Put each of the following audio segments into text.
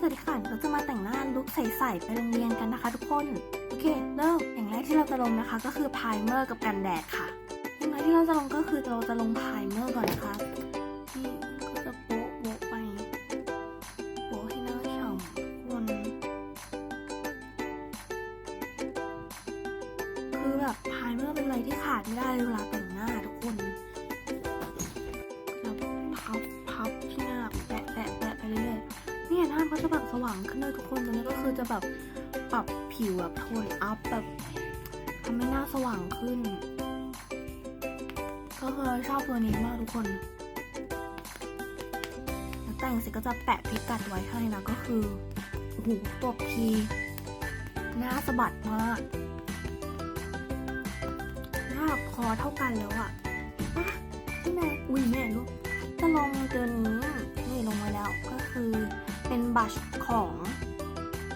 สวัสดีค่ะเราจะมาแต่งหน้าลุคใสๆไปโรงเรียนกันนะคะ ทุกคน โอเค เริ่ม อย่างแรกที่เราจะลงนะคะ ก็คือไพรเมอร์กับกันแดดค่ะ อย่างแรกที่เราจะลงก็คือเราจะลงไพรเมอร์ก่อนนะคะนี่ก็จะโป๊ะโป๊ะไปโป๊ะให้หน้าฉ่ำคนคือแบบไพรเมอร์เป็นอะไรที่ขาดไม่ได้เวลาแต่งหน้าทุกคน จะแบบสว่างขึ้นเลยทุกคนตรงนี้ก็คือจะแบบปรับผิวแบบโทนอัพแบบทำให้หน้าสว่างขึ้น ก็คือชอบตัวนี้มากทุกคน แล้วแต่งเสร็จก็จะแปะพิกัดไว้ให้นะก็คือโอ้โหตัวพีหน้าสะบัดมากหน้าคอเท่ากันแล้วอะอะที่ไหนอุ้ยแม่ลูกจะลงตัวนี้นี่ลงมาแล้วก็คือ เป็นบัชของ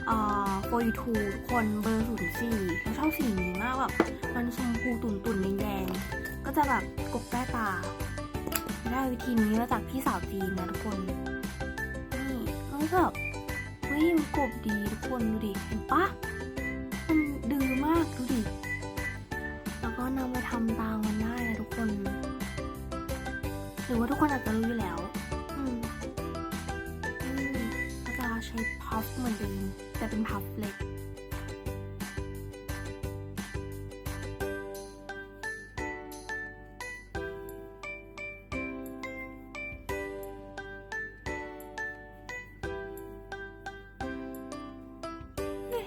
อ่าโฟยทูทุกคนเบอร์ศูนย์สี่เราชอบสีนี้มากแบบมันชมพูตุ่นตุ่นแดงๆก็จะแบบกบใต้ตา ได้วิธีนี้มาจากพี่สาวจีนนะทุกคนนี่ก็แบบเฮ้ยมันกบดีทุกคนดูดิเห็นปะมันดื้อมากดูดิแล้วก็นำไปทำตามันได้นะทุกคน หรือว่าทุกคนอาจจะรู้อยู่แล้ว ใช้พัฟเหมือนเดิมแต่เป็นพัฟเล็ก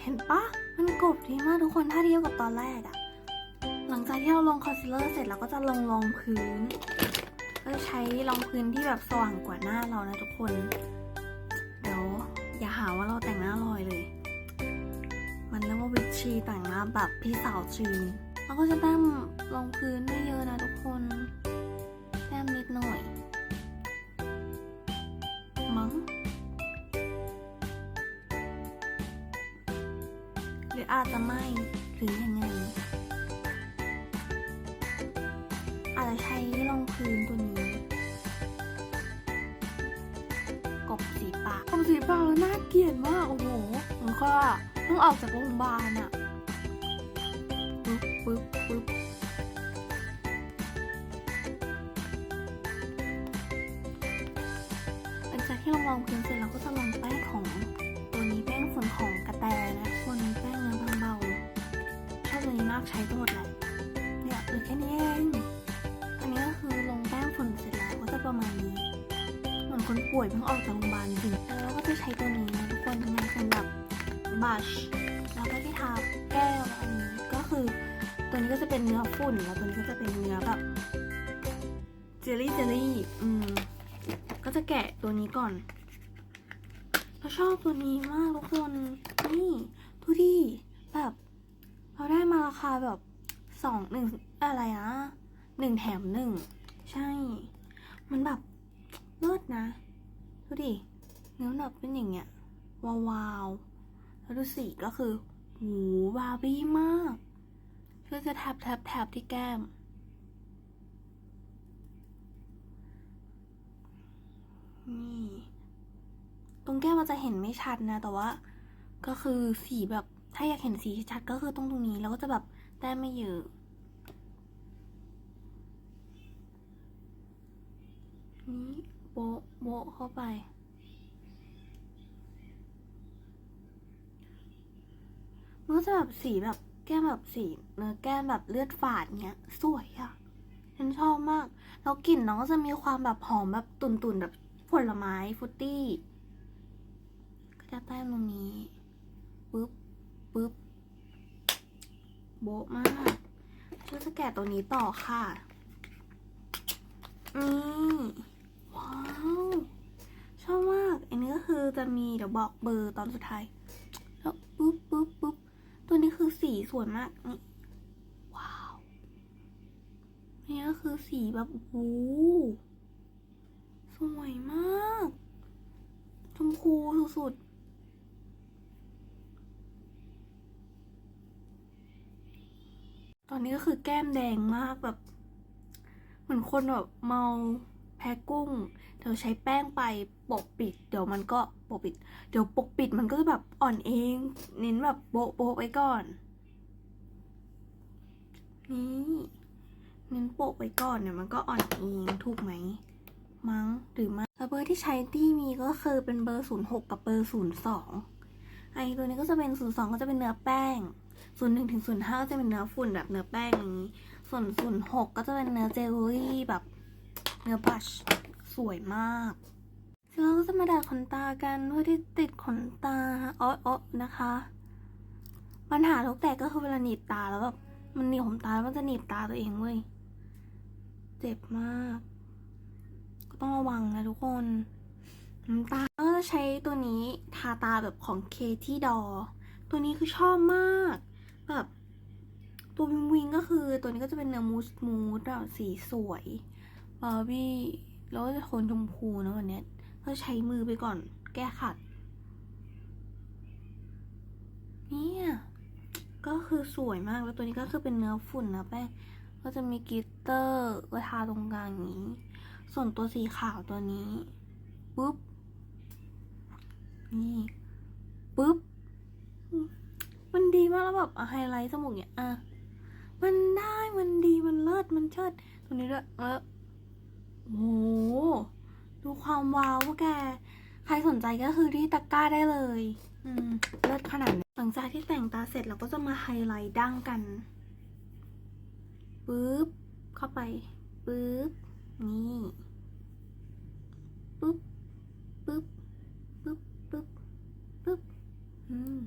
เห็นปะมันกรบดีมากทุกคนถ้าเทียบกับตอนแรกอะหลังจากที่เราลงคอนซีลเลอร์เสร็จเราก็จะลงรองพื้นก็ใช้รองพื้นที่แบบสว่างกว่าหน้าเรานะทุกคน อย่าหาว่าเราแต่งหน้าลอยเลย มันเรียกว่าวิชชีแต่งหน้าแบบพี่สาวจีนเราก็จะแต้มรองพื้นไม่เยอะนะทุกคน แต้มนิดหน่อย มั้ง หรืออาจจะไม่หรือยัง เหมือนก็เพิ่งออกจากโรงพยาบาลอะปึ๊บปึ๊บปึ๊บหลังจากที่เราลองพื้นเสร็จเราก็จะลงแป้งของตัวนี้แป้งฝุ่นของกระแตนะคนแป้งเนื้อบางเบาชอบตัวนี้มากใช้ไปหมดแหละเนี่ยเหลือแค่นี้เองอันนี้ก็คือลงแป้งฝุ่นเสร็จแล้วก็จะประมาณนี้เหมือนคนป่วยเพิ่งออกจากโรงพยาบาลจริงแล้วก็จะใช้ตัวนี้นะทุกคนมันเป็นแบบ บัชแล้วก็ที่ทาแก้มอันนี้ก็คือตัวนี้ก็จะเป็นเนื้อฝุ่นแล้วตัวนี้ก็จะเป็นเนื้อแบบเจลลี่เจลลี่อืมก็จะแกะตัวนี้ก่อนเราชอบตัวนี้มากทุกคนนี่ดูดิแบบเราได้มาราคาแบบสองหนึ่งอะไรนะหนึ่งแถมหนึ่งใช่ มันแบบเลิศนะ ดูดิเนื้อแบบเป็นอย่างเงี้ยวาววาวๆ แล้วดูสีก็คือหูบาร์บี้มากก็จะแทบแทบแทบที่แก้ม นี่ ตรงแก้มมันจะเห็นไม่ชัดนะ แต่ว่า ก็คือสีแบบ ถ้าอยากเห็นสีชัดก็คือตรงตรงนี้ แล้วก็จะแบบแต้มไม่เยอะ นี้โบโบเข้าไป มันก็จะแบบสีแบบแก้มแบบสีเนื้อแก้มแบบเลือดฝาดเนี้ย สวยอะ่ะฉันชอบมาก แล้วกลิ่นน้องก็จะมีความแบบหอมแบบตุ่นๆแบบผลไม้ฟรุตตี้ก็จะแต้มตรงนี้ปึ๊บปึ๊บโบะมากฉันจะแกะตัวนี้ต่อค่ะนี่ว้าวชอบมาก อันนี้ก็คือจะมีเดี๋ยวบอกเบอร์ตอนสุดท้ายแล้วปุ๊บปุ๊บปุ๊บ คือสีสวยมากนี่ว้าวนี่ก็คือสีแบบโอ้สวยมาก ชมพูสุดๆตอนนี้ก็คือแก้มแดงมากแบบ เหมือนคนแบบเมา แพ้กุ้ง เดี๋ยวใช้แป้งไปปกปิด เดี๋ยวมันก็ปกปิด เดี๋ยวปกปิดมันก็จะแบบอ่อนเอง เน้นแบบโบะโบะไว้ก่อน นี่เน้นโปะไว้ก่อนเนี่ยมันก็อ่อนเองถูกไหม มั้งหรือไม่แล้วเบอร์ที่ใช้ที่มีก็คือเป็นเบอร์ศูนย์หกกับเบอร์ศูนย์สองไอตัวนี้ก็จะเป็นศูนย์สองก็จะเป็นเนื้อแป้งศูนย์หนึ่งถึงศูนย์ห้าจะเป็นเนื้อฝุ่นแบบเนื้อแป้งอย่างนี้ ส่วนศูนย์หกก็จะเป็นเนื้อเจลลี่แบบ เนื้อบัชสวยมากแล้วก็จะมาดัดขนตากันเพื่อที่ติดขนตาอ๋ออนะคะ ปัญหาลูกแตกก็คือเวลาหนีบตาแล้วแบบมันหนีบขนตาแล้วมันจะหนีบตาตัวเองเว้ย เจ็บมาก ก็ต้องระวังนะทุกคนน้ำตาก็จะใช้ตัวนี้ทาตาแบบของเคที่ดอ ตัวนี้คือชอบมากแบบตัววิงวิงก็คือตัวนี้ก็จะเป็นเนื้อมูสมูสอะสีสวย บาร์บี้แล้วก็จะโทนชมพูนะวันนี้ก็ใช้มือไปก่อน แก้ขัด เนี่ย ก็คือสวยมากแล้วตัวนี้ก็คือเป็นเนื้อฝุ่นนะแป้งก็จะมีกิตเตอร์ไว้ทาตรงกลางอย่างนี้ ส่วนตัวสีขาวตัวนี้ปุ๊บ นี่ปุ๊บ มันดีมากแล้วแบบไฮไลท์จมูกเนี่ยอะมันได้มันดีมันเลิศมันเชิด ตัวนี้ด้วยเออ โอ้โห ดูความว้าวพวกแก ใครสนใจก็คือที่ตะกร้าได้เลย อืม เลิศขนาดนี้หลังจากที่แต่งตาเสร็จเราก็จะมาไฮไลท์ดั้งกันปึ๊บ เข้าไปปึ๊บ นี่ปึ๊บปึ๊บปึ๊บปึ๊บปึ๊บอืม